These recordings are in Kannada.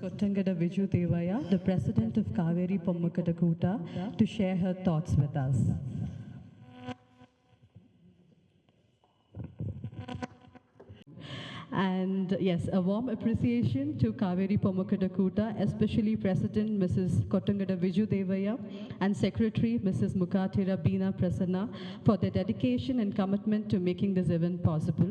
Kottangada Viju Devaya, the president of Kaveri Pommakadakuta, to share her thoughts with us. And yes, a warm appreciation to Kaveri Pommakadakuta, especially President Mrs. Kottangada Viju Devaya and Secretary Mrs. Mukatira Bina Prasanna for their dedication and commitment to making this event possible.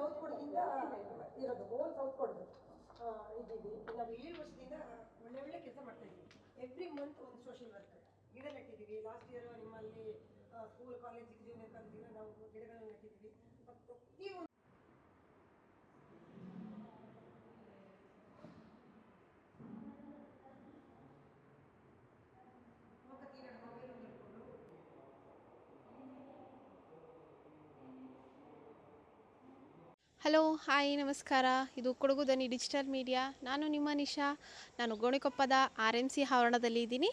South ಕೊಡದಿಂದ ಇರೋದು. ಓಲ್ ಸೌತ್ ಕೊಡದು ಇದ್ದೀವಿ. ನಾವು ಏಳು ವರ್ಷದಿಂದ ಒಳ್ಳೆ ಒಳ್ಳೆ ಕೆಲಸ ಮಾಡ್ತಾ ಇದ್ದೀವಿ. ಎವ್ರಿ ಮಂತ್ ಒಂದು ಸೋಷಿಯಲ್ ವರ್ಕ್ ಗಿಡ ನೆಟ್ಟಿದ್ದೀವಿ. ಲಾಸ್ಟ್ ಇಯರ್ ನಿಮ್ಮಲ್ಲಿ ಸ್ಕೂಲ್ ಕಾಲೇಜ್ ಜೂನಿಯರ್ ಕಾಲೇಜಿಗೆ ನಾವು ಗಿಡಗಳನ್ನು ನೆಟ್ಟಿದ್ದೀವಿ. ಹಲೋ, ಹಾಯ್, ನಮಸ್ಕಾರ. ಇದು ಕೊಡಗು ದನಿ ಡಿಜಿಟಲ್ ಮೀಡಿಯಾ. ನಾನು ನಿಮ್ಮ ನಿಶಾ. ನಾನು ಗೋಣಿಕೊಪ್ಪದ ಆರ್ ಎಂ ಸಿ ಆವರಣದಲ್ಲಿ ಇದ್ದೀನಿ.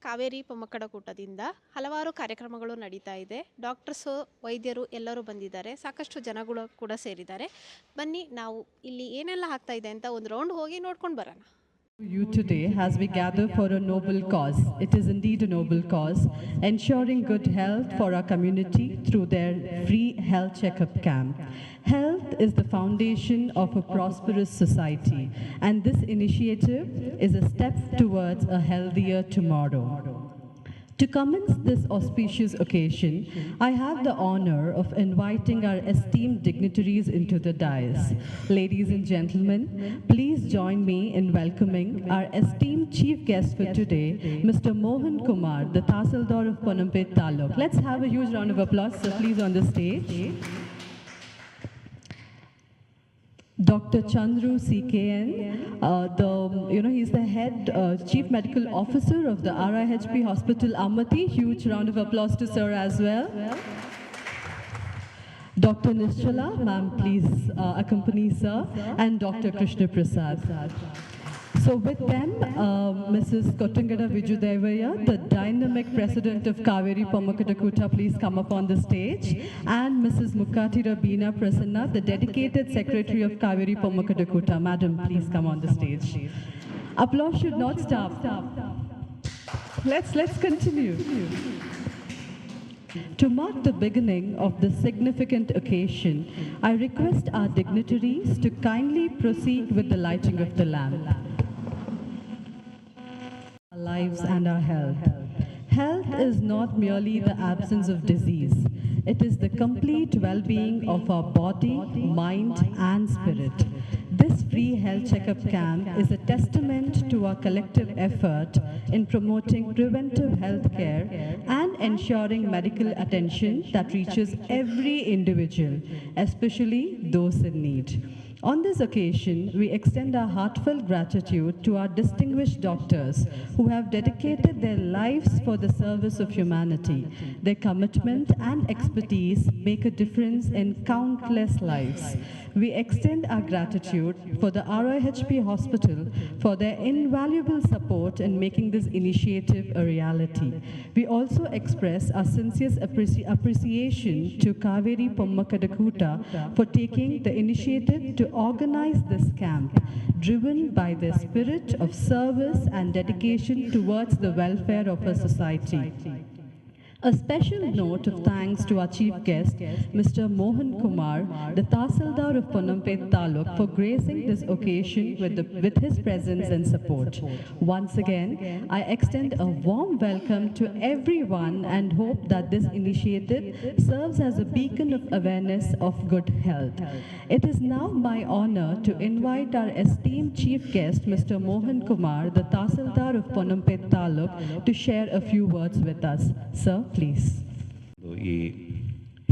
ಕಾವೇರಿ ಪೊಮ್ಮಕ್ಕಡ ಕೂಟದಿಂದ ಹಲವಾರು ಕಾರ್ಯಕ್ರಮಗಳು ನಡೀತಾ ಇದೆ. ಡಾಕ್ಟರ್ಸು, ವೈದ್ಯರು ಎಲ್ಲರೂ ಬಂದಿದ್ದಾರೆ. ಸಾಕಷ್ಟು ಜನಗಳು ಕೂಡ ಸೇರಿದ್ದಾರೆ. ಬನ್ನಿ, ನಾವು ಇಲ್ಲಿ ಏನೆಲ್ಲ ಆಗ್ತಾ ಇದೆ ಅಂತ ಒಂದು ರೌಂಡ್ ಹೋಗಿ ನೋಡ್ಕೊಂಡು ಬರೋಣ. You today, as we gather for a noble cause, it is indeed a noble cause, ensuring good health for our community through their free health checkup camp. Health is the foundation of a prosperous society, and this initiative is a step towards a healthier tomorrow. To commence this auspicious occasion, I have the honor of inviting our esteemed dignitaries into the dais. Ladies and gentlemen, please join me in welcoming our esteemed chief guest for today, Mr. Mohan Kumar, the Tahsildar of Ponampet Taluk. Let's have a huge round of applause, please, on the stage. Dr. Chandru CKN, uh, the, you know, he's the head uh, chief medical officer of the RIHP Hospital Amati. Huge round of applause to sir as well. Dr. Nischala, ma'am, please uh, accompany sir, and Dr. Krishna Prasad. So with them, uh, Mrs. Kottangada Vijudevaya, the dynamic president of Kaveri Pommakadakuta, please come up on the stage. And Mrs. Mukati Rabina Prasanna, the dedicated secretary of Kaveri Pommakadakuta. Madam, please come on the stage. Applause should not stop. Let's, let's continue. To mark the beginning of this significant occasion, I request our dignitaries to kindly proceed with the lighting of the lamp lives and our health. Health is not merely the absence of disease, it is the complete well being of our body, mind, and spirit. This free health checkup camp is a testament to our collective effort in promoting preventive health care and ensuring medical attention that reaches every individual, especially those in need. On this occasion, we extend our heartfelt gratitude to our distinguished doctors who have dedicated their lives for the service of humanity. Their commitment and expertise make a difference in countless lives. We extend our gratitude for the RIHP Hospital for their invaluable support in making this initiative a reality. We also express our sincere appreci- appreciation to Kaveri Pommakadakuta for taking the initiative to organize this camp, driven by their spirit of service and dedication towards the welfare of our society. A special note of thanks to our chief guest, Mr. Mohan Kumar, the Tasildar of Ponampet Taluk, for gracing this occasion with, the, with his presence and support. Once again, I extend a warm welcome to everyone and hope that this initiative serves as a beacon of awareness of good health. It is now my honor to invite our esteemed chief guest, Mr. Mohan Kumar, the Tasildar of Ponampet Taluk, to share a few words with us. Sir, ಇದು ಈ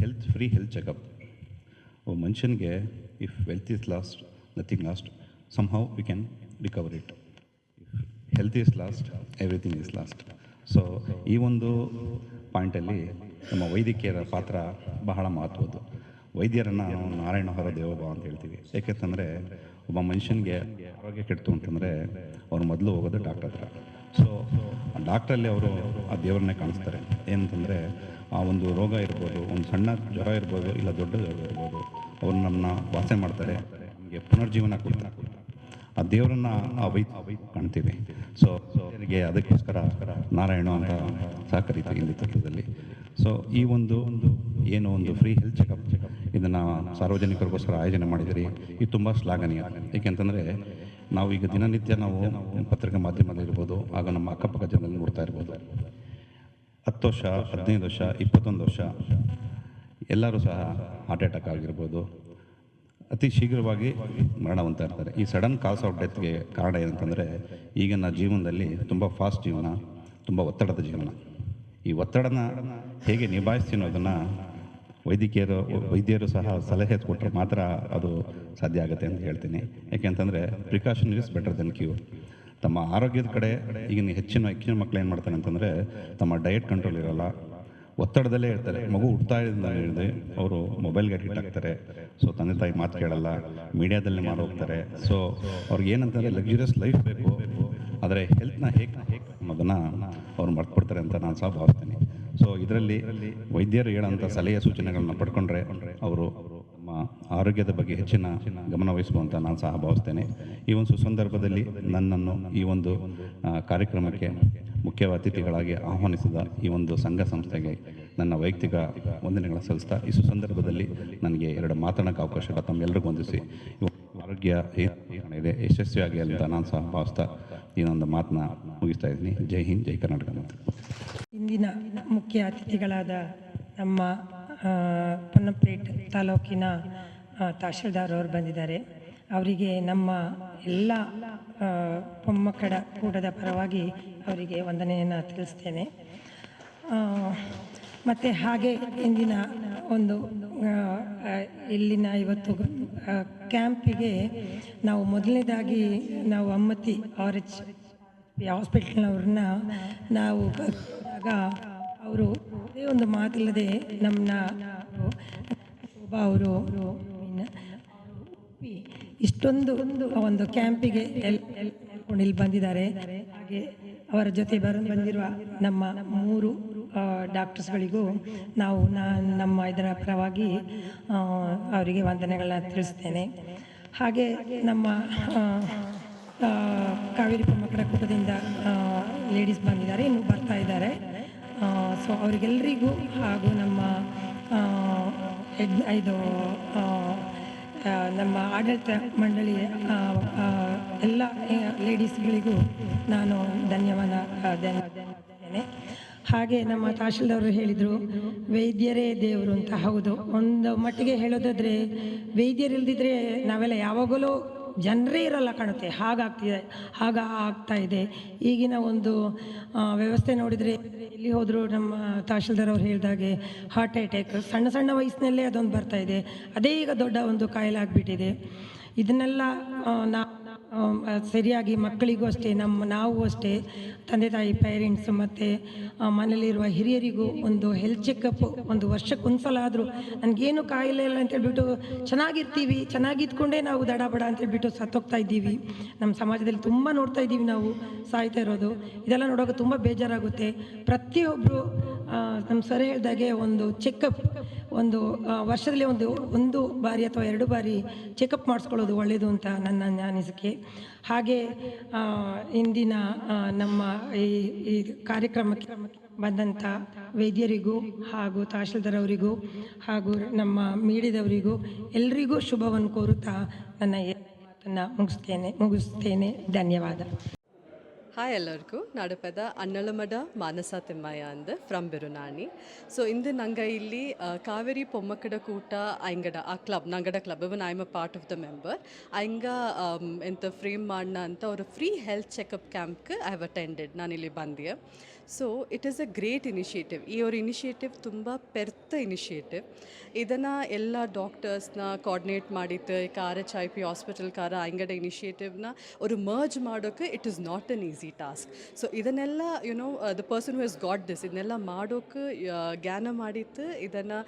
ಹೆಲ್ತ್ ಫ್ರೀ ಹೆಲ್ತ್ ಚೆಕಪ್ ಮನುಷ್ಯನಿಗೆ if wealth is lost nothing lost somehow we can recover it health is lost everything is lost so ಈ ಒಂದು ಪಾಯಿಂಟಲ್ಲಿ ನಮ್ಮ ವೈದ್ಯಕೀಯರ ಪಾತ್ರ ಬಹಳ ಮಹತ್ವದ್ದು. ವೈದ್ಯರನ್ನು ನಾವು ನಾರಾಯಣ ಹೊರ ಅಂತ ಹೇಳ್ತೀವಿ. ಏಕೆಂತಂದರೆ ಒಬ್ಬ ಮನುಷ್ಯನಿಗೆ ಆರೋಗ್ಯ ಕೆಡ್ತು ಅಂತಂದರೆ, ಅವ್ರು ಮೊದಲು ಹೋಗೋದು ಡಾಕ್ಟರ್ ಹತ್ರ. ಸೊ ಡಾಕ್ಟ್ರಲ್ಲಿ ಅವರು ಆ ದೇವರನ್ನೇ ಕಾಣಿಸ್ತಾರೆ. ಏನಂತಂದರೆ, ಆ ಒಂದು ರೋಗ ಇರ್ಬೋದು, ಒಂದು ಸಣ್ಣ ಜ್ವರ ಇರ್ಬೋದು, ಇಲ್ಲ ದೊಡ್ಡ ಜ್ವರ ಇರ್ಬೋದು, ಅವ್ರು ನಮ್ಮನ್ನ ವಾಸನೆ ಮಾಡ್ತಾರೆ, ನಮಗೆ ಪುನರ್ಜೀವನ ಕೊಡ್ತಾರೆ. ಆ ದೇವರನ್ನ ಆ ವೈ ಕಾಣ್ತೀವಿ. ಸೊ ಅವರಿಗೆ ಅದಕ್ಕೋಸ್ಕರ ನಾರಾಯಣ ಅಂತ ಸಹಕರಿತೀವಿ ಹಿಂದಿ ತತ್ವದಲ್ಲಿ. ಸೊ ಈ ಒಂದು ಒಂದು ಏನು ಒಂದು ಫ್ರೀ ಹೆಲ್ತ್ ಚೆಕಪ್ ಇದನ್ನು ಸಾರ್ವಜನಿಕರಿಗೋಸ್ಕರ ಆಯೋಜನೆ ಮಾಡಿದಿರಿ ಇದು ತುಂಬ ಶ್ಲಾಘನೀಯ. ಏಕೆಂತಂದರೆ ನಾವು ಈಗ ದಿನನಿತ್ಯ ನಾವು ಪತ್ರಿಕಾ ಮಾಧ್ಯಮದಲ್ಲಿರ್ಬೋದು ಆಗ ನಮ್ಮ ಅಕ್ಕಪಕ್ಕ ಜನರಲ್ಲಿ ನೋಡ್ತಾ ಇರ್ಬೋದು. ಹತ್ತು ವರ್ಷ, ಹದಿನೈದು ವರ್ಷ, ಇಪ್ಪತ್ತೊಂದು ವರ್ಷ ಎಲ್ಲರೂ ಸಹ ಹಾರ್ಟ್ ಅಟ್ಯಾಕ್ ಆಗಿರ್ಬೋದು. ಅತಿ ಶೀಘ್ರವಾಗಿ ಮರಣ ಹೊಂದ್ತಾ ಇರ್ತಾರೆ. ಈ ಸಡನ್ ಕಾಸ್ ಆಫ್ ಡೆತ್ಗೆ ಕಾರಣ ಏನಂತಂದರೆ ಈಗಿನ ಜೀವನದಲ್ಲಿ ತುಂಬ ಫಾಸ್ಟ್ ಜೀವನ, ತುಂಬ ಒತ್ತಡದ ಜೀವನ. ಈ ಒತ್ತಡನ ಹೇಗೆ ನಿಭಾಯಿಸ್ತೀನೋ ಅನ್ನೋದನ್ನು ವೈದ್ಯಕೀಯರು ವೈದ್ಯರು ಸಹ ಸಲಹೆ ಕೊಟ್ಟರೆ ಮಾತ್ರ ಅದು ಸಾಧ್ಯ ಆಗುತ್ತೆ ಅಂತ ಹೇಳ್ತೀನಿ. ಯಾಕೆಂತಂದರೆ precaution is better than cure ತಮ್ಮ ಆರೋಗ್ಯದ ಕಡೆ ಈಗಿನ ಹೆಚ್ಚಿನ ಹೆಚ್ಚಿನ ಮಕ್ಳು ಏನು ಮಾಡ್ತಾರೆ ಅಂತಂದರೆ ತಮ್ಮ ಡಯಟ್ ಕಂಟ್ರೋಲ್ ಇರೋಲ್ಲ. ಒತ್ತಡದಲ್ಲೇ ಇರ್ತಾರೆ. ಮಗು ಹುಡ್ತಾ ಇದ್ದ ಅವರು ಮೊಬೈಲ್ಗೆ ಅಡಿಕ್ಟ್ ಆಗ್ತಾರೆ. ಸೊ ತಂದೆ ತಾಯಿ ಮಾತು ಕೇಳಲ್ಲ. ಮೀಡಿಯಾದಲ್ಲಿ ಮಾರು ಹೋಗ್ತಾರೆ. ಸೊ ಅವ್ರಿಗೆ ಏನಂತಂದರೆ ಲಕ್ಸುರಿಯಸ್ ಲೈಫ್ ಬೇಕು. ಆದರೆ ಹೆಲ್ತ್ನ ಹೇಗೆ ಹೇಗೆ ಅನ್ನೋದನ್ನು ಅವ್ರು ಮರ್ತ್ಬಿಡ್ತಾರೆ ಅಂತ ನಾನು ಸಹ ಭಾವಿಸ್ತೀನಿ. ಸೊ ಇದರಲ್ಲಿ ವೈದ್ಯರು ಹೇಳುವಂಥ ಸಲಹೆ ಸೂಚನೆಗಳನ್ನ ಪಡ್ಕೊಂಡ್ರೆ ಅವರು ನಮ್ಮ ಆರೋಗ್ಯದ ಬಗ್ಗೆ ಹೆಚ್ಚಿನ ಗಮನ ವಹಿಸುವಂತ ನಾನು ಸಹ ಭಾವಿಸ್ತೇನೆ. ಈ ಒಂದು ಸುಸಂದರ್ಭದಲ್ಲಿ ನನ್ನನ್ನು ಈ ಒಂದು ಕಾರ್ಯಕ್ರಮಕ್ಕೆ ಮುಖ್ಯ ಅತಿಥಿಗಳಾಗಿ ಆಹ್ವಾನಿಸಿದ ಈ ಒಂದು ಸಂಘ ಸಂಸ್ಥೆಗೆ ನನ್ನ ವೈಯಕ್ತಿಕ ವಂದನೆಗಳ ಸಲ್ಲಿಸ್ತಾ, ಈ ಸುಸಂದರ್ಭದಲ್ಲಿ ನನಗೆ ಎರಡು ಮಾತನಾಡೋಕ್ಕೆ ಅವಕಾಶ ತಮ್ಮೆಲ್ಲರಿಗೂ ಒಂದು ಆರೋಗ್ಯ ಏನಿದೆ ಯಶಸ್ವಿಯಾಗಿ ಅಂತ ನಾನು ಸಹ ಭಾವಿಸ್ತಾ ಒಂದು ಮಾತನ್ನ ಮುಗಿಸ್ತಾ ಇದ್ದೀನಿ. ಜೈ ಹಿಂದ್, ಜೈ ಕರ್ನಾಟಕ ಇಂದಿನ ಮುಖ್ಯ ಅತಿಥಿಗಳಾದ ನಮ್ಮ ಪೊನ್ನಪೇಟ್ ತಾಲೂಕಿನ ತಹಶೀಲ್ದಾರ್ ಅವರು ಬಂದಿದ್ದಾರೆ. ಅವರಿಗೆ ನಮ್ಮ ಎಲ್ಲ ಮೊಮ್ಮಕ್ಕಳ ಕೂಟದ ಪರವಾಗಿ ಅವರಿಗೆ ವಂದನೆಯನ್ನು ತಿಳಿಸ್ತೇನೆ. ಮತ್ತು ಹಾಗೆ ಇಂದಿನ ಒಂದು ಇಲ್ಲಿನ ಇವತ್ತು ಕ್ಯಾಂಪಿಗೆ ನಾವು ಮೊದಲನೇದಾಗಿ ನಾವು ಅಮ್ಮತಿ ಆರ್ ಎಚ್ ಹಾಸ್ಪಿಟ್ಲ್ನವ್ರನ್ನ ನಾವು ಕರೆದಾಗ ಅವರು ಅದೇ ಒಂದು ಮಾತಿಲ್ಲದೆ ನಮ್ಮನ್ನ ಶೋಭಾ ಅವರು ಇಷ್ಟೊಂದು ಒಂದು ಒಂದು ಕ್ಯಾಂಪಿಗೆ ಎಲ್ ಎಲ್, ಎಲ್ಕೊಂಡು ಇಲ್ಲಿ ಬಂದಿದ್ದಾರೆ. ಹಾಗೆ ಅವರ ಜೊತೆ ಬರ ಬಂದಿರುವ ನಮ್ಮ ಮೂರು ಡಾಕ್ಟರ್ಸ್ಗಳಿಗೂ ನಾವು ನಮ್ಮ ಇದರ ಪರವಾಗಿ ಅವರಿಗೆ ವಂದನೆಗಳನ್ನ ತಿಳಿಸ್ತೇನೆ. ಹಾಗೆ ನಮ್ಮ ಕಾವೇರಿ ಪ್ರಮುಖರ ಕೂಟದಿಂದ ಲೇಡೀಸ್ ಬಂದಿದ್ದಾರೆ ಇನ್ನು ಬರ್ತಾ ಇದ್ದಾರೆ. ಸೊ ಅವರಿಗೆಲ್ಲರಿಗೂ ಹಾಗೂ ನಮ್ಮ ಇದು ನಮ್ಮ ಆಡಳಿತ ಮಂಡಳಿ ಆ, ಆ, ಎಲ್ಲ ಲೇಡೀಸ್ಗಳಿಗೂ ನಾನು ಧನ್ಯವಾದ ಧನ್ಯವಾದ. ಹಾಗೆ ನಮ್ಮ ತಹಶೀಲ್ದವರು ಹೇಳಿದರು, ವೈದ್ಯರೇ ದೇವರು ಅಂತ. ಹೌದು. ಒಂದು ಮಟ್ಟಿಗೆ ಹೇಳೋದಾದ್ರೆ, ವೈದ್ಯರಿಲ್ದಿದ್ರೆ ನಾವೆಲ್ಲ ಯಾವಾಗಲೂ ಜನರೇ ಇರಲ್ಲ ಕಾಣುತ್ತೆ. ಹಾಗಾಗ್ತಿದೆ, ಹಾಗ ಆಗ್ತಾ ಇದೆ. ಈಗಿನ ಒಂದು ವ್ಯವಸ್ಥೆ ನೋಡಿದರೆ, ಎಲ್ಲಿ ಹೋದರೂ ನಮ್ಮ ತಹಶೀಲ್ದಾರ್ ಅವ್ರು ಹೇಳಿದಾಗೆ ಹಾರ್ಟ್ ಅಟ್ಯಾಕ್ ಸಣ್ಣ ಸಣ್ಣ ವಯಸ್ಸಿನಲ್ಲೇ ಅದೊಂದು ಬರ್ತಾ ಇದೆ. ಅದೇ ಈಗ ದೊಡ್ಡ ಒಂದು ಕಾಯಿಲೆ ಆಗಿಬಿಟ್ಟಿದೆ. ಇದನ್ನೆಲ್ಲ ನಾ ಸರಿಯಾಗಿ ಮಕ್ಕಳಿಗೂ ಅಷ್ಟೇ, ನಮ್ಮ ನಾವು ಅಷ್ಟೇ, ತಂದೆ ತಾಯಿ ಪೇರೆಂಟ್ಸ್ ಮತ್ತು ಮನೇಲಿರುವ ಹಿರಿಯರಿಗೂ ಒಂದು ಹೆಲ್ತ್ ಚೆಕಪ್ ಒಂದು ವರ್ಷಕ್ಕೆ ಒಂದ್ಸಲ ಆದರೂ ನನಗೇನು ಕಾಯಿಲೆ ಇಲ್ಲ ಅಂತೇಳ್ಬಿಟ್ಟು ಚೆನ್ನಾಗಿರ್ತೀವಿ, ಚೆನ್ನಾಗಿದ್ಕೊಂಡೇ ನಾವು ದಡ ಬಡ ಅಂತೇಳ್ಬಿಟ್ಟು ಸತ್ತೋಗ್ತಾ ಇದ್ದೀವಿ. ನಮ್ಮ ಸಮಾಜದಲ್ಲಿ ತುಂಬ ನೋಡ್ತಾ ಇದ್ದೀವಿ ನಾವು ಸಾಯ್ತಾ ಇರೋದು. ಇದೆಲ್ಲ ನೋಡೋಕೆ ತುಂಬ ಬೇಜಾರಾಗುತ್ತೆ. ಪ್ರತಿಯೊಬ್ಬರು ನಮ್ಮ ಸರ್ ಹೇಳಿದಾಗೆ ಒಂದು ಚೆಕಪ್ ಒಂದು ವರ್ಷದಲ್ಲಿ ಒಂದು ಒಂದು ಬಾರಿ ಅಥವಾ ಎರಡು ಬಾರಿ ಚೆಕಪ್ ಮಾಡಿಸ್ಕೊಳ್ಳೋದು ಒಳ್ಳೆಯದು ಅಂತ ನನ್ನ ಅನಿಸಿಕೆ. ಹಾಗೆ ಇಂದಿನ ನಮ್ಮ ಈ ಈ ಕಾರ್ಯಕ್ರಮಕ್ಕೆ ಬಂದಂಥ ವೈದ್ಯರಿಗೂ ಹಾಗೂ ತಹಶೀಲ್ದಾರ್ ಅವರಿಗೂ ಹಾಗೂ ನಮ್ಮ ಮೀಡಿದವರಿಗೂ ಎಲ್ರಿಗೂ ಶುಭವನ್ನು ಕೋರುತ್ತಾ ನನ್ನ ಮಾತನ್ನು ಮುಗಿಸ್ತೇನೆ ಮುಗಿಸ್ತೇನೆ. ಧನ್ಯವಾದ. ಹಾಯ್ ಎಲ್ಲರಿಗೂ ನಾಡಪದ ಅನ್ನಳಮಡ ಮಾನಸ ತಿಮ್ಮಯ್ಯ ಅಂದ ಫ್ರಮ್ ಬಿರುನಾಣಿ ಸೊ ಇಂದು ನಂಗೆ ಇಲ್ಲಿ ಆ, ಕಾವೇರಿ ಪೊಮ್ಮಕ್ಕಡ ಕೂಟ ಐಂಗಡ ಆ club ನಂಗಡ club even I am a part of the member ಐಂಗ am, ಎಂತ ಫ್ರೇಮ್ ಮಾಡಣ ಅಂತ ಅವ್ರ ಫ್ರೀ ಹೆಲ್ತ್ ಚೆಕಪ್ ಕ್ಯಾಂಪ್ಗೆ ಐ ಹ್ಯಾವ್ ಅಟೆಂಡೆಡ್ ನಾನಿಲ್ಲಿ ಬಂದೆ so it is a great initiative ಈ ಅವ್ರ ಇನಿಷಿಯೇಟಿವ್ ತುಂಬ ಪೆರ್ತ ಇನಿಷಿಯೇಟಿವ್ ಇದನ್ನು ಎಲ್ಲ ಡಾಕ್ಟರ್ಸ್ನ ಕೋಆರ್ಡಿನೇಟ್ ಮಾಡಿತ್ತು ಎಚ್ ಐ ಪಿ ಹಾಸ್ಪಿಟಲ್ ಕಾರ ಅಂಗಡ ಇನಿಷಿಯೇಟಿವ್ನ ಅವರು ಮರ್ಜ್ ಮಾಡೋಕ್ಕೆ it is not an easy task so ಇದನ್ನೆಲ್ಲ you know the person who has got this ಇದನ್ನೆಲ್ಲ ಮಾಡೋಕ್ಕೆ ಜ್ಞಾನ ಮಾಡಿತ್ತು ಇದನ್ನು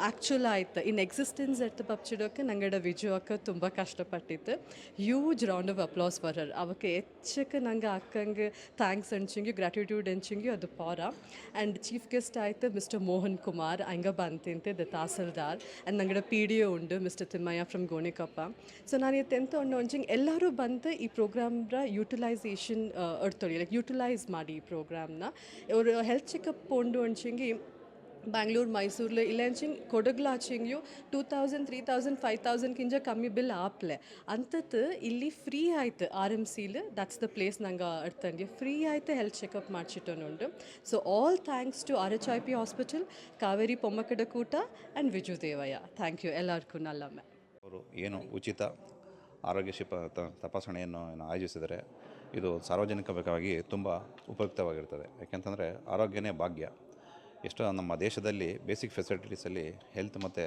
ಆ್ಯಕ್ಚುಲ್ ಆಯ್ತು. ಇನ್ ಎಕ್ಸಿಸ್ಟೆನ್ಸ್ ಎತ್ತ ಪಪ್ಚಿಡೋಕ್ಕೆ ನಂಗಡ ವಿಜುವಕ್ಕೆ ತುಂಬ ಕಷ್ಟಪಟ್ಟಿತ್ತು huge round of applause for her ಅವಕ್ಕೆ ಹೆಚ್ಚಕ್ಕೆ ನಂಗೆ ಅಕ್ಕಂಗೆ ಥ್ಯಾಂಕ್ಸ್ ಅನ್ಸಿಂಗಿ ಗ್ರ್ಯಾಟಿಟ್ಯೂಡ್ ಅನ್ಸಿಂಗಿ ಅದು ಪಾರ ಆ್ಯಂಡ್ ಚೀಫ್ ಗೆಸ್ಟ್ ಆಯ್ತು ಮಿಸ್ಟರ್ ಮೋಹನ್ ಕುಮಾರ್ ಹಂಗೆ ಬಂತಿಂತೆ ದ ತಹಸೀಲ್ದಾರ್ ಆ್ಯಂಡ್ ನಂಗಡ ಪಿ ಡಿ ಒ ಉಂಡು mister Thimmaiah from Gonikoppa so ನಾನು ಇವತ್ತು ಎಂತ ಉಂಡು ಒಂಚಿಂಗ್ ಎಲ್ಲರೂ ಬಂದು ಈ ಪ್ರೋಗ್ರಾಮ್ರ ಯೂಟಿಲೈಸೇಷನ್ ಎಡ್ತೊಳಿ ಲೈಕ್ ಯೂಟಿಲೈಸ್ ಮಾಡಿ ಈ ಪ್ರೋಗ್ರಾಮ್ನ ಅವರು ಹೆಲ್ತ್ ಚೆಕಪ್ ಉಂಡು ಒಂಚಿಂಗಿ ಬ್ಯಾಂಗ್ಳೂರು ಮೈಸೂರು ಇಲ್ಲೆಂಚಿಂಗ್ ಕೊಡಗ್ಲಾಚಿಂಗ್ಯು two thousand three thousand five thousand ಕಿಂಜ ಕಮ್ಮಿ ಬಿಲ್ ಆಪ್ಲೆ ಅಂಥದ್ದು ಇಲ್ಲಿ ಫ್ರೀ ಆಯ್ತು ಆರ್ ಎಂ ಸಿಲ್ ದಟ್ಸ್ ದ ಪ್ಲೇಸ್ ನಂಗೆ ಅಡ್ತಂಗೆ ಫ್ರೀ ಆಯ್ತು health checkup ಮಾಡಿಸಿಟ್ಟನುಂಡು so all thanks to R H I P hospital Kaveri Pommakkada Koota and Viju Devaiah thank you ಎಲ್ಲರಿಗೂ ನಲ್ಲಮ್ಮೆ ಅವರು ಏನು ಉಚಿತ ಆರೋಗ್ಯ ಶಿಪ ತಪಾಸಣೆಯನ್ನು ಏನು ಆಯೋಜಿಸಿದರೆ, ಇದು ಸಾರ್ವಜನಿಕವಾಗಿ ತುಂಬ ಉಪಯುಕ್ತವಾಗಿರ್ತದೆ. ಯಾಕೆಂತಂದರೆ, ಆರೋಗ್ಯನೇ ಭಾಗ್ಯ. ಎಷ್ಟೋ ನಮ್ಮ ದೇಶದಲ್ಲಿ ಬೇಸಿಕ್ ಫೆಸಿಲಿಟೀಸಲ್ಲಿ ಹೆಲ್ತ್ ಮತ್ತು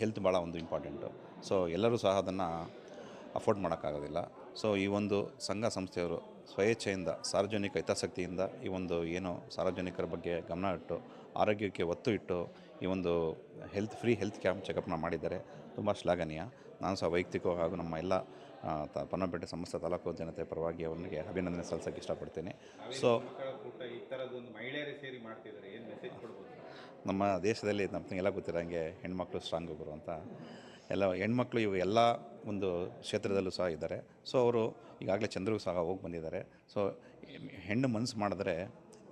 ಹೆಲ್ತ್ ಭಾಳ ಒಂದು ಇಂಪಾರ್ಟೆಂಟು. ಸೊ ಎಲ್ಲರೂ ಸಹ ಅದನ್ನು ಅಫೋರ್ಡ್ ಮಾಡೋಕ್ಕಾಗೋದಿಲ್ಲ. ಸೊ ಈ ಒಂದು ಸಂಘ ಸಂಸ್ಥೆಯವರು ಸ್ವೇಚ್ಛೆಯಿಂದ, ಸಾರ್ವಜನಿಕ ಹಿತಾಸಕ್ತಿಯಿಂದ ಈ ಒಂದು ಏನು ಸಾರ್ವಜನಿಕರ ಬಗ್ಗೆ ಗಮನ ಇಟ್ಟು, ಆರೋಗ್ಯಕ್ಕೆ ಒತ್ತು ಇಟ್ಟು ಈ ಒಂದು ಹೆಲ್ತ್, ಫ್ರೀ ಹೆಲ್ತ್ ಕ್ಯಾಂಪ್ ಚೆಕಪ್ನ ಮಾಡಿದ್ದಾರೆ. ತುಂಬ ಶ್ಲಾಘನೀಯ. ನಾನು ಸಹ ವೈಯಕ್ತಿಕವಾಗಿ ಹಾಗೂ ನಮ್ಮ ಎಲ್ಲ ತ ಪನ್ನಪೇಟೆ ಸಮಸ್ತ ತಾಲೂಕು ಜನತೆ ಪರವಾಗಿ ಅವರಿಗೆ ಅಭಿನಂದನೆ ಸಲ್ಲಿಸೋಕೆ ಇಷ್ಟಪಡ್ತೀನಿ. ಸೊ ಸೇರಿ ಮಾಡ್ತಿದ್ದಾರೆ ಏನು ಮೆಸೇಜ್ ನಮ್ಮ ದೇಶದಲ್ಲಿ ನಮಗೆಲ್ಲ ಗೊತ್ತಿರೋಂಗೆ ಹೆಣ್ಮಕ್ಳು ಸ್ಟ್ರಾಂಗ್ ಒಬ್ಬರು ಅಂತ. ಎಲ್ಲ ಹೆಣ್ಮಕ್ಳು ಇವು ಎಲ್ಲ ಒಂದು ಕ್ಷೇತ್ರದಲ್ಲೂ ಸಹ ಇದ್ದಾರೆ. ಸೊ ಅವರು ಈಗಾಗಲೇ ಚಂದ್ರಿಗೂ ಸಹ ಹೋಗಿ ಬಂದಿದ್ದಾರೆ. ಸೊ ಹೆಣ್ಣು ಮನಸ್ಸು ಮಾಡಿದ್ರೆ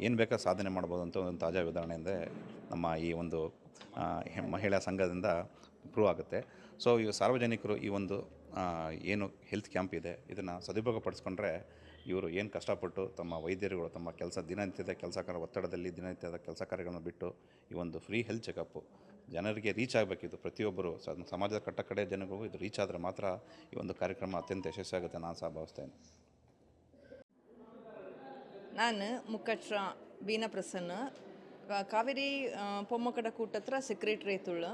ಏನು ಬೇಕಾ ಸಾಧನೆ ಮಾಡ್ಬೋದು ಅಂತ ಒಂದು ತಾಜಾ ಉದಾಹರಣೆ ಅಂದರೆ ನಮ್ಮ ಈ ಒಂದು ಮಹಿಳಾ ಸಂಘದಿಂದ ಪ್ರೂವ್ ಆಗುತ್ತೆ. ಸೊ ಇವು ಸಾರ್ವಜನಿಕರು ಈ ಒಂದು ಏನು ಹೆಲ್ತ್ ಕ್ಯಾಂಪ್ ಇದೆ, ಇದನ್ನು ಸದುಪಯೋಗ ಪಡಿಸ್ಕೊಂಡ್ರೆ ಇವರು ಏನು ಕಷ್ಟಪಟ್ಟು ತಮ್ಮ ವೈದ್ಯರುಗಳು, ತಮ್ಮ ಕೆಲಸ ದಿನನಿತ್ಯದ ಕೆಲಸ ಕಾರ್ಯ ಒತ್ತಡದಲ್ಲಿ ದಿನನಿತ್ಯದ ಕೆಲಸ ಕಾರ್ಯಗಳನ್ನು ಬಿಟ್ಟು ಈ ಒಂದು ಫ್ರೀ ಹೆಲ್ತ್ ಚೆಕಪ್ಪು ಜನರಿಗೆ ರೀಚ್ ಆಗಬೇಕಿತ್ತು ಪ್ರತಿಯೊಬ್ಬರು ಸಮಾಜದ ಕಟ್ಟ ಕಡೆ ಜನಗಳಿಗೂ ಇದು ರೀಚ್ ಆದರೆ ಮಾತ್ರ ಈ ಒಂದು ಕಾರ್ಯಕ್ರಮ ಅತ್ಯಂತ ಯಶಸ್ವಿಯಾಗುತ್ತೆ ನಾನು ಸಹ ಭಾವಿಸ್ತೇನೆ. ನಾನು ಮುಖಟ್ರ ಬೀನಾ ಪ್ರಸನ್ನ ಕಾವೇರಿ ಪೊಮ್ಮಕಡ ಕೂಟ ಹತ್ರ ಸೆಕ್ರೆಟ್ರಿ ಐತುಳ್ಳು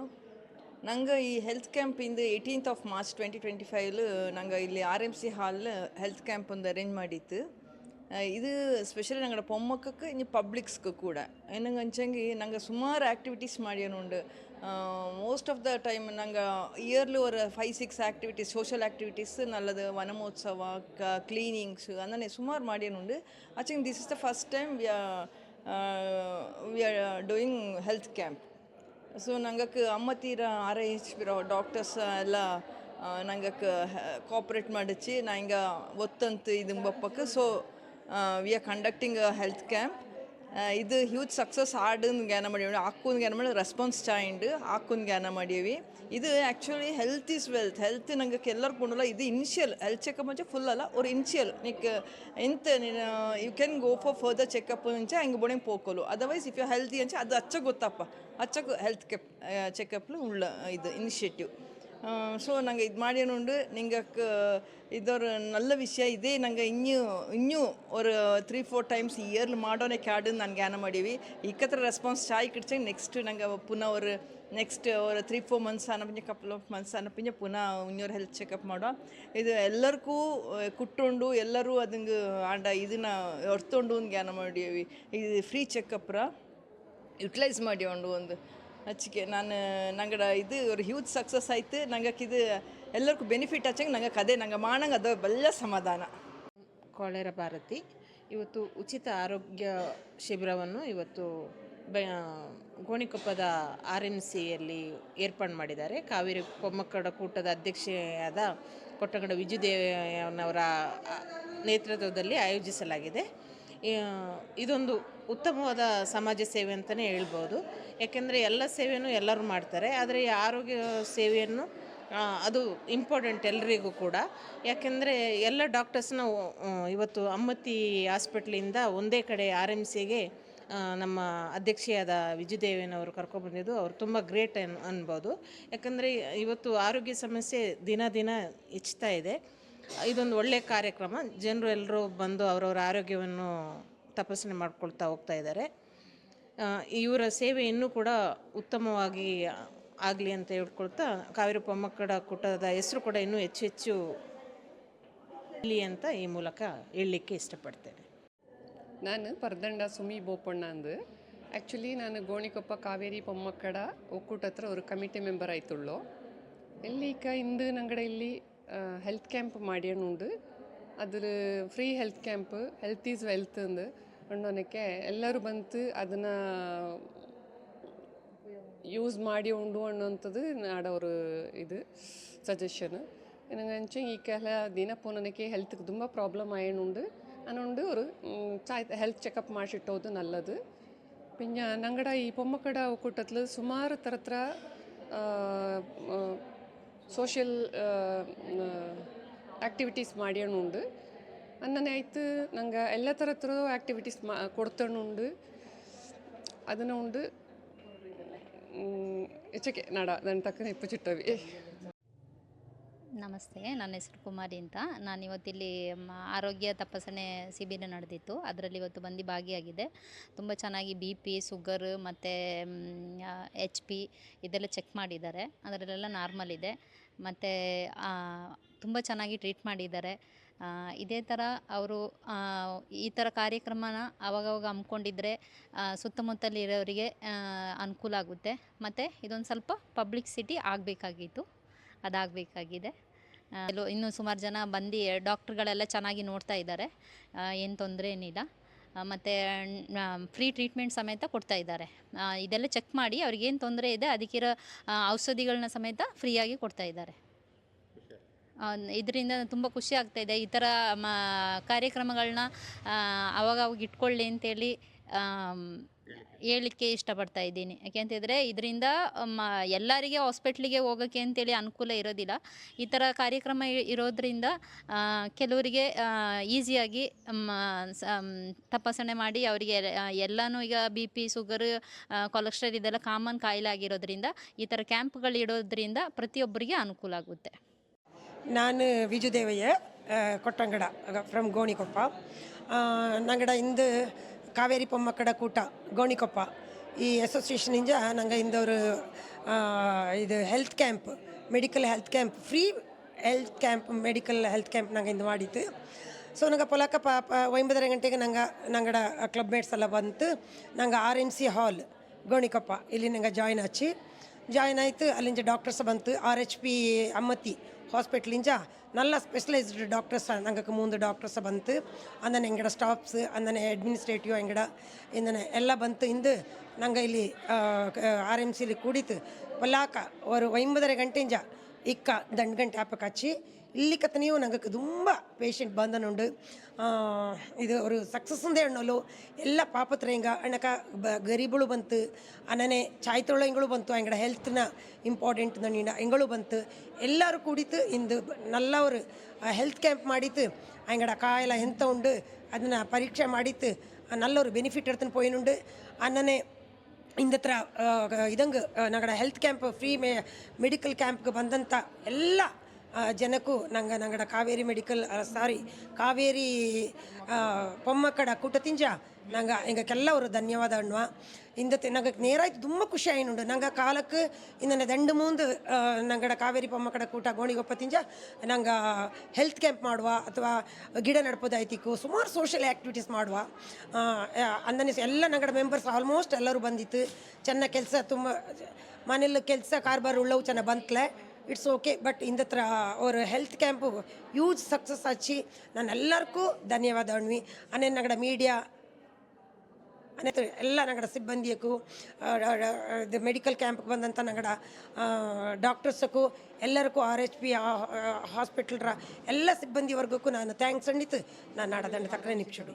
ನಂಗೆ ಈ health camp into eighteenth of March twenty twenty ಫೈವ್ಲು ನಂಗೆ ಇಲ್ಲಿ R M C hall health camp ಒಂದು ಅರೇಂಜ್ ಮಾಡಿತ್ತು ಆ, ಇದು ಸ್ಪೆಷಲಿ ನಂಗಡ ಪೊಮ್ಮಕ್ಕಕ್ಕೆ ಇನ್ನು ಪಬ್ಲಿಕ್ಸ್ಗೆ ಕೂಡ ಏನಂಗೆ ಅಂಚಂಗಿ ನಂಗೆ ಸುಮಾರು activities ಮಾಡ್ಯಾನುಂಡು most of the time ನಂಗೆ ಇಯರ್ಲಿ ஒரு five six activities social activities நல்லது வனமோத்சவா க கிளீனிங்ஸ் அந்த சுமார் மாடியனுண்டு I think this is the first time we are we are doing health camp so ನಂಗಕ್ಕೆ ಅಮ್ಮತ್ತೀರ ಆರ್ ಐ ಎಚ್ ಬಿರೋ ಡಾಕ್ಟರ್ಸ್ ಎಲ್ಲ ನಂಗಕ್ಕೆ ಕೋಆಪ್ರೇಟ್ ಮಾಡಿಚ್ಚಿ ನಾ ಹಿಂಗೆ ಒತ್ತಂತ ಇದು ಬಪ್ಪಕ್ಕೆ so we are conducting a health camp ಇದು ಹ್ಯೂಜ್ ಸಕ್ಸಸ್ ಆಡನ್ ಗ್ಯಾನ ಮಾಡೀವಿ ಹಾಕೊಂಡು ಗ್ಯಾನ ಮಾಡಿ ರೆಸ್ಪಾನ್ಸ್ ಚಾಯಿಂಡ್ ಹಾಕೊಂಡು ಗ್ಯಾನ ಮಾಡೀವಿ ಇದು actually health is wealth health ನಂಗೆ ಎಲ್ಲರೂ ಕೊಂಡಲ್ಲ ಇದು ಇನಿಷಿಯಲ್ ಹೆಲ್ತ್ ಚೆಕಪ್ ಮುಂಚೆ ಫುಲ್ ಅಲ್ಲ ஒரு ಇನ್ಷಿಯಲ್ ನಿಕ್ ಎಂತ, ನೀನು you can go for further checkup ಮುಂಚೆ ಹಂಗೆ ಬೋಣೆ ಪೋಕೋಲು. ಅದರ್ವೈಸ್ ಇಫ್ ಯು ಹೆಲ್ತಿ ಅಂಚೆ ಅದು ಅಚ್ಚ ಗೊತ್ತಪ್ಪ. ಅಚ್ಚ ಹೆಲ್ತ್ ಕೆಪ್ ಚೆಕಪ್ಲು ಉಳ್ಳ ಇದು ಇನಿಷಿಯೇಟಿವ್ ಸೊ ನಂಗೆ ಇದು இது மாடியணுண்டு ನಿಂಗೆ ಕ ஒரு ನಲ್ಲ ವಿಷಯ ಇದೇ. ನಂಗೆ ಇನ್ನೂ ಇನ್ನೂ ಒಂದು ತ್ರೀ ಫೋರ್ ಟೈಮ್ಸ್ ಇಯರ್ಲಿ ಮಾಡೋನೇ ಕ್ಯಾಡ್ ನಾನು ಗ್ಯಾನ ಮಾಡೀವಿ. ಇಕ್ಕತ್ರ ರೆಸ್ಪಾನ್ಸ್ ಚಾಯ್ ಕಿಡ್ಸಂಗೆ ನೆಕ್ಸ್ಟ್ ನಂಗೆ ಪುನಃ ಅವರು ನೆಕ್ಸ್ಟ್ ಅವ್ರ ತ್ರೀ ಫೋರ್ ಮಂತ್ಸ್ ಅನ್ನಪಿಂಜೆ ಕಪ್ಲ್ ಆಫ್ ಮಂತ್ಸ್ ಅನ್ನಪಿಂಜೆ ಪುನಃ ಇನ್ನೂರ ಹೆಲ್ತ್ ಚೆಕಪ್ ಮಾಡೋ. ಇದು ಎಲ್ಲರಿಗೂ ಕುಟ್ಟೊಂಡು, ಎಲ್ಲರೂ ಅದಂಗೆ ಆಂಡ ಇದನ್ನ ಹೊರ್ತೊಂಡು ಗ್ಯಾನ ಮಾಡೀವಿ. ಇದು ಫ್ರೀ ಚೆಕಪ್ರ ಯುಟಿಲೈಸ್ ಮಾಡಿ ಒಂದು. ಹಚ್ಚಿಕೆ ನಾನು, ನಂಗಡ ಇದು ஒரு ಹ್ಯೂಜ್ ಸಕ್ಸಸ್ ಆಯ್ತು. ನಂಗೆ ಇದು ಎಲ್ಲರಿಗೂ ಬೆನಿಫಿಟ್ ಹಚ್ಚಂಗೆ ನಂಗೆ ಅದೇ, ನಂಗೆ ಮಾಡಂಗೆ ಅದು ಬಲ್ಲ ಸಮಾಧಾನ. ಕೊಳೆರ ಭಾರತಿ, ಇವತ್ತು ಉಚಿತ ಆರೋಗ್ಯ ಶಿಬಿರವನ್ನು ಇವತ್ತು ಬೆ ಗೋಣಿಕೊಪ್ಪದ ಆರ್ ಎನ್ ಸಿಯಲ್ಲಿ ಏರ್ಪಾಡು ಮಾಡಿದ್ದಾರೆ. ಕಾವೇರಿ ಪೊಮ್ಮಕ್ಕಡ ಕೂಟದ ಅಧ್ಯಕ್ಷೆಯಾದ ಕೊಟ್ಟಗಡ ವಿಜುದೇವನವರ ನೇತೃತ್ವದಲ್ಲಿ ಆಯೋಜಿಸಲಾಗಿದೆ. ಇದೊಂದು ಉತ್ತಮವಾದ ಸಮಾಜ ಸೇವೆ ಅಂತಲೇ ಹೇಳ್ಬೋದು. ಯಾಕೆಂದರೆ ಎಲ್ಲ ಸೇವೆಯೂ ಎಲ್ಲರೂ ಮಾಡ್ತಾರೆ. ಆದರೆ ಈ ಆರೋಗ್ಯ ಸೇವೆಯನ್ನು ಅದು ಇಂಪಾರ್ಟೆಂಟ್ ಎಲ್ಲರಿಗೂ ಕೂಡ. ಯಾಕೆಂದರೆ ಎಲ್ಲ ಡಾಕ್ಟರ್ಸ್ನ ಇವತ್ತು ಅಮ್ಮತ್ತಿ ಹಾಸ್ಪಿಟ್ಲಿಂದ ಒಂದೇ ಕಡೆ ಆರ್ ಎಂ ಸಿಗೆ ನಮ್ಮ ಅಧ್ಯಕ್ಷೆಯಾದ ವಿಜಯದೇವನವರು ಕರ್ಕೊಬಂದಿದ್ದು ಅವರು ತುಂಬ ಗ್ರೇಟ್ ಅನ್, ಅನ್ಬೋದು. ಯಾಕಂದರೆ ಇವತ್ತು ಆರೋಗ್ಯ ಸಮಸ್ಯೆ ದಿನ ದಿನ ಹೆಚ್ಚುತ್ತಾ ಇದೆ. ಇದೊಂದು ಒಳ್ಳೆಯ ಕಾರ್ಯಕ್ರಮ. ಜನರು ಎಲ್ಲರೂ ಬಂದು ಅವರವರ ಆರೋಗ್ಯವನ್ನು ತಪಾಸಣೆ ಮಾಡ್ಕೊಳ್ತಾ ಹೋಗ್ತಾ ಇದ್ದಾರೆ. ಇವರ ಸೇವೆ ಇನ್ನೂ ಕೂಡ ಉತ್ತಮವಾಗಿ ಆಗಲಿ ಅಂತ ಹೇಳ್ಕೊಳ್ತಾ ಕಾವೇರಿ ಪೊಮ್ಮಕ್ಕಡ ಕೂಟದ ಹೆಸರು ಕೂಡ ಇನ್ನೂ ಹೆಚ್ಚು ಹೆಚ್ಚು ಇರಲಿ ಅಂತ ಈ ಮೂಲಕ ಹೇಳಲಿಕ್ಕೆ ಇಷ್ಟಪಡ್ತೇನೆ. ನಾನು ಪರದಂಡ ಸುಮಿ ಬೋಪಣ್ಣ ಅಂದು. ಆ್ಯಕ್ಚುಲಿ ನಾನು ಗೋಣಿಕೊಪ್ಪ ಕಾವೇರಿ ಪೊಮ್ಮಕ್ಕಡ ಒಕ್ಕೂಟ ಹತ್ರ ಅವರು ಕಮಿಟಿ ಮೆಂಬರ್ ಆಯ್ತುಳ್ಳೋ. ಇಲ್ಲಿ ಈಗ ಇಂದು ನಂಗಡ ಇಲ್ಲಿ ഹെൽത്ത് ക്യാമ്പ് മടിയണുണ്ട് അതിൽ free health camp health is wealth എന്ന് ಅನ್ನೋನಕ್ಕೆ ಎಲ್ಲರೂ ಬಂತು ಅದನ್ನು ಯೂಸ್ ಮಾಡಿ ಉಂಡು ಅನ್ನೋಂಥದ್ದು ನಾಡೋರು ಇದು ಸಜೆಷನ್ ಏನಂಗಂಚು ಈ ಕೆಲ ದಿನ ಪೂನನಕ್ಕೆ ಹೆಲ್ತ್ಗೆ ತುಂಬ ಪ್ರಾಬ್ಲಮ್ ಆಯಣುಂಡು ಅನ್ನೊಂಡು ಅವರು ಚಾಯ್ ಹೆಲ್ತ್ ಚೆಕಪ್ ಮಾಡಿಟ್ಟೋದು നല്ലത് പിന്നെ ഞങ്ങളുടെ ഈ പൊമ്മക്കട കൂട്ടത്തിൽ സുമാറ് തരത്ര ಸೋಷಿಯಲ್ ಆ್ಯಕ್ಟಿವಿಟೀಸ್ ಮಾಡ್ಯಣುಂಡು ಅನ್ನನೆ ಆಯ್ತು, ನಂಗೆ ಎಲ್ಲ ಥರತ್ರ ಆ್ಯಕ್ಟಿವಿಟೀಸ್ ಮಾ ಕೊಡ್ತಣ್ಣುಂಡು ಅದನ್ನು ಉಂಡು ಹೆಚ್ಚಕ್ಕೆ ನಾಡ ನನ್ನ ತಕ್ಕನ ಇಪ್ಪು ಚಿಟ್ಟವಿ. ನಮಸ್ತೆ, ನನ್ನ ಹೆಸರು ಕುಮಾರಿ ಅಂತ. ನಾನು ಇವತ್ತಿಲ್ಲಿ ಆರೋಗ್ಯ ತಪಾಸಣೆ ಶಿಬಿರ ನಡೆದಿತ್ತು. ಅದರಲ್ಲಿ ಇವತ್ತು ಬಂದು ಭಾಗಿಯಾಗಿದೆ. ತುಂಬ ಚೆನ್ನಾಗಿ ಬಿ ಪಿ ಸುಗರ್ ಮತ್ತು ಎಚ್ ಪಿ ಇದೆಲ್ಲ ಚೆಕ್ ಮಾಡಿದ್ದಾರೆ. ಅದರಲ್ಲೆಲ್ಲ ನಾರ್ಮಲ್ ಇದೆ. ಮತ್ತು ತುಂಬ ಚೆನ್ನಾಗಿ ಟ್ರೀಟ್ ಮಾಡಿದ್ದಾರೆ. ಇದೇ ಥರ ಅವರು ಈ ಥರ ಕಾರ್ಯಕ್ರಮನ ಆವಾಗವಾಗ ಹಮ್ಮಿಕೊಂಡಿದ್ರೆ ಸುತ್ತಮುತ್ತಲಿರೋರಿಗೆ ಅನುಕೂಲ ಆಗುತ್ತೆ. ಮತ್ತು ಇದೊಂದು ಸ್ವಲ್ಪ ಪಬ್ಲಿಕ್ ಸಿಟಿ ಆಗಬೇಕಾಗಿತ್ತು. ಅದಾಗಬೇಕಾಗಿದೆ. ಇನ್ನೂ ಸುಮಾರು ಜನ ಬಂದು ಡಾಕ್ಟ್ರುಗಳೆಲ್ಲ ಚೆನ್ನಾಗಿ ನೋಡ್ತಾ ಇದ್ದಾರೆ. ಏನು ತೊಂದರೆ ಏನಿಲ್ಲ. ಮತ್ತು ಫ್ರೀ ಟ್ರೀಟ್ಮೆಂಟ್ ಸಮೇತ ಕೊಡ್ತಾ ಇದ್ದಾರೆ. ಇದೆಲ್ಲ ಚೆಕ್ ಮಾಡಿ ಅವ್ರಿಗೇನು ತೊಂದರೆ ಇದೆ ಅದಕ್ಕಿರೋ ಔಷಧಿಗಳನ್ನ ಸಮೇತ ಫ್ರೀಯಾಗಿ ಕೊಡ್ತಾ ಇದ್ದಾರೆ. ಇದರಿಂದ ತುಂಬ ಖುಷಿ ಆಗ್ತಾ ಇದೆ. ಈ ಥರ ಮ ಕಾರ್ಯಕ್ರಮಗಳನ್ನ ಅವಾಗವಾಗ ಅವಾಗ ಇಟ್ಕೊಳ್ಳಿ ಅಂತೇಳಿ ಹೇಳಲಿಕ್ಕೆ ಇಷ್ಟಪಡ್ತಾ ಇದ್ದೀನಿ. ಯಾಕೆಂತಿದ್ರೆ ಇದರಿಂದ ಮ ಎಲ್ಲರಿಗೆ ಹಾಸ್ಪಿಟ್ಲಿಗೆ ಹೋಗೋಕ್ಕೆ ಅಂತೇಳಿ ಅನುಕೂಲ ಇರೋದಿಲ್ಲ. ಈ ಥರ ಕಾರ್ಯಕ್ರಮ ಇರೋದ್ರಿಂದ ಕೆಲವರಿಗೆ ಈಸಿಯಾಗಿ ತಪಾಸಣೆ ಮಾಡಿ ಅವರಿಗೆ ಎಲ್ಲನೂ ಈಗ ಬಿ ಪಿ, ಶುಗರ್ ಕೊಲೆಸ್ಟ್ರಾಲ್ ಇದೆಲ್ಲ ಕಾಮನ್ ಕಾಯಿಲೆ ಆಗಿರೋದ್ರಿಂದ, ಈ ಥರ ಕ್ಯಾಂಪ್ಗಳು ಇಡೋದ್ರಿಂದ ಪ್ರತಿಯೊಬ್ಬರಿಗೆ ಅನುಕೂಲ ಆಗುತ್ತೆ. ನಾನು ವಿಜುದೇವಯ್ಯ ಕೊಟ್ಟಂಗಡ ಫ್ರಮ್ ಗೋಣಿಕೊಪ್ಪ. ನಂಗಡ ಇಂದು ಕಾವೇರಿ ಪೊಮ್ಮಕ್ಕಡ ಕೂಟ ಗೋಣಿಕೊಪ್ಪ ಈ ಅಸೋಸಿಯೇಷನಿಂದ ನಂಗೆ ಇಂದವರು ಇದು health camp medical health camp free health camp medical health camp ನಂಗೆ ಇಂದು ಮಾಡಿತ್ತು ಸೊ ನಂಗೆ ಪೊಲಕ ಪ ಪ ಒಂಬತ್ತര ಗಂಟೆಗೆ ನಂಗೆ ನಂಗಡ ಕ್ಲಬ್ ಮೇಟ್ಸ್ ಎಲ್ಲ ಬಂತು ನಂಗೆ R M C hall Gonikoppa ಇಲ್ಲಿ ನಂಗೆ ಜಾಯ್ನ್ ಹಚ್ಚಿ ಜಾಯ್ನ್ ಆಯಿತು ಅಲ್ಲಿಂದ ಡಾಕ್ಟರ್ಸ್ ಬಂತು ಆರ್ ಎಚ್ ಪಿ ಅಮ್ಮತ್ತಿ ಹಾಸ್ಪಿಟ್ಲಿಂಜ ನಲ್ಲ ಸ್ಪೆಷಲೈಸ್ಡ್ ಡಾಕ್ಟರ್ಸ್ ನಂಗೆ ಮೂಂದು ಡಾಕ್ಟರ್ಸ್ ಬಂತು ಅಂದನೆ ಎಂಗಡ ಸ್ಟಾಫ್ಸ್ ಅಂದನೆ ಅಡ್ಮಿನಿಸ್ಟ್ರೇಟಿವ್ ಎಂಗಡ ಇಂದನೆ ಎಲ್ಲ ಬಂತು ಇಂದು ನಂಗೆ ಇಲ್ಲಿ ಆರ್ ಎಮ್ ಸಿಲಿ ಕೂಡಿತು ಪಲಾಕ ಅವರು ಒಂಬತ್ತರೆ ಗಂಟೆಂಜ ಇಕ್ಕ ದಂಡು ಗಂಟೆ ಆಪಕ್ಕೆ ಹಚ್ಚಿ ಇಲ್ಲಿ ಕತ್ತನೆಯೂ ನಂಗೆ ತುಂಬ ಪೇಷಂಟ್ ಬಂದನುಂಡು ಆ, ಇದು ஒரு ಸಕ್ಸಸ್ ಅಂದೇ ಎಣ್ಣಲು ಎಲ್ಲ ಪಾಪತ್ರಯಂಗ ಅಣ್ಣಕ ಬ ಗರೀಬಳು ಬಂತು ಅನ್ನನೆ ಚಾಯ್ ತೊಳ್ಳ ಎಂಗಳು ಬಂತು ಎಂಗಡ ಹೆಲ್ತ್ನ ಇಂಪಾರ್ಟೆಂಟ್ ನಣ್ಣಿನ ಎಂಗಳು ಬಂತು ಎಲ್ಲರೂ ಕೂಡಿತು ಇಂದು நல்ல ஒரு ಹೆಲ್ತ್ ಕ್ಯಾಂಪ್ ಮಾಡಿತ್ತು ಎಂಗಡ ಕಾಯಲ ಎಂತ ಉಂಡು ಅದನ್ನು ಪರೀಕ್ಷೆ ಮಾಡಿತ್ತು நல்ல ஒரு பெனிஃபிட் எடுத்துன்னு போயினுண்டு ಅನ್ನನೆ ಇಂದತ್ರ ಇದಂಗೆ ನಗಡ ಹೆಲ್ತ್ ಕ್ಯಾಂಪ್ ಫ್ರೀ ಮೆ ಮೆಡಿಕಲ್ ಕ್ಯಾಂಪ್ಗೆ ಬಂದಂಥ ಎಲ್ಲ ಆ, ಜನಕ್ಕೂ ನಂಗೆ ನಂಗಡ ಕಾವೇರಿ ಮೆಡಿಕಲ್ ಸಾರಿ, ಕಾವೇರಿ ಪೊಮ್ಮಕ್ಕಡ ಕೂಟತಿಂಜ ನಂಗೆ ಅವರು ಧನ್ಯವಾದ ಅಣ್ಣ ಇಂದತೆ ನಂಗೆ ನೇರಾಯ್ತು ತುಂಬ ಖುಷಿ ಆಯ್ನುಂಡು. ನಂಗೆ ಕಾಲಕ್ಕೆ ಇಂದನೆ ದಂಡು ಮುಂದೆ ನಂಗಡ ಕಾವೇರಿ ಪೊಮ್ಮಕ್ಕಡ ಕೂಟ ಗೋಣಿಗೊಪ್ಪತಿಂಜ ನಂಗೆ ಹೆಲ್ತ್ ಕ್ಯಾಂಪ್ ಮಾಡುವ ಅಥವಾ ಗಿಡ ನಡ್ಪೋದಾಯ್ತಿಕ್ಕು ಸುಮಾರು ಸೋಷಿಯಲ್ ಆ್ಯಕ್ಟಿವಿಟೀಸ್ ಮಾಡುವ. ಅಂದನೆ ಎಲ್ಲ ನಂಗಡ ಮೆಂಬರ್ಸ್ ಆಲ್ಮೋಸ್ಟ್ ಎಲ್ಲರೂ ಬಂದಿತ್ತು. ಚೆನ್ನಾಗಿ ಕೆಲಸ ತುಂಬ, ಮನೇಲಿ ಕೆಲಸ, ಕಾರ್ಬಾರ್ ಉಳ್ಳವು ಚೆನ್ನಾಗಿ ಬಂತ್ಲೆ. ಇಟ್ಸ್ ಓಕೆ ಬಟ್ ಇಂದತ್ರ ಅವರು ಹೆಲ್ತ್ ಕ್ಯಾಂಪು ಯೂಜ್ ಸಕ್ಸಸ್ ಹಚ್ಚಿ ನಾನು ಎಲ್ಲರಿಗೂ ಧನ್ಯವಾದ ಅಣ್ವಿ ಅನೇ ನಗಡ ಮೀಡಿಯಾ ಅನೇತ ಎಲ್ಲ ನಗಡ ಸಿಬ್ಬಂದಿಯಕ್ಕೂ ಇದು ಮೆಡಿಕಲ್ ಕ್ಯಾಂಪ್ಗೆ ಬಂದಂಥ ನಗಡ ಡಾಕ್ಟರ್ಸಕ್ಕೂ ಎಲ್ಲರಿಗೂ ಆರ್ ಎಚ್ ಪಿ ಹಾಸ್ಪಿಟಲ್ರ ಎಲ್ಲ ಸಿಬ್ಬಂದಿ ವರ್ಗಕ್ಕೂ ನಾನು ಥ್ಯಾಂಕ್ಸ್ ಅಂಡಿತು ನಾನು ನಾಡದಂಡ ತಕ್ಕನೆ ನಿಪ್ಸುಡು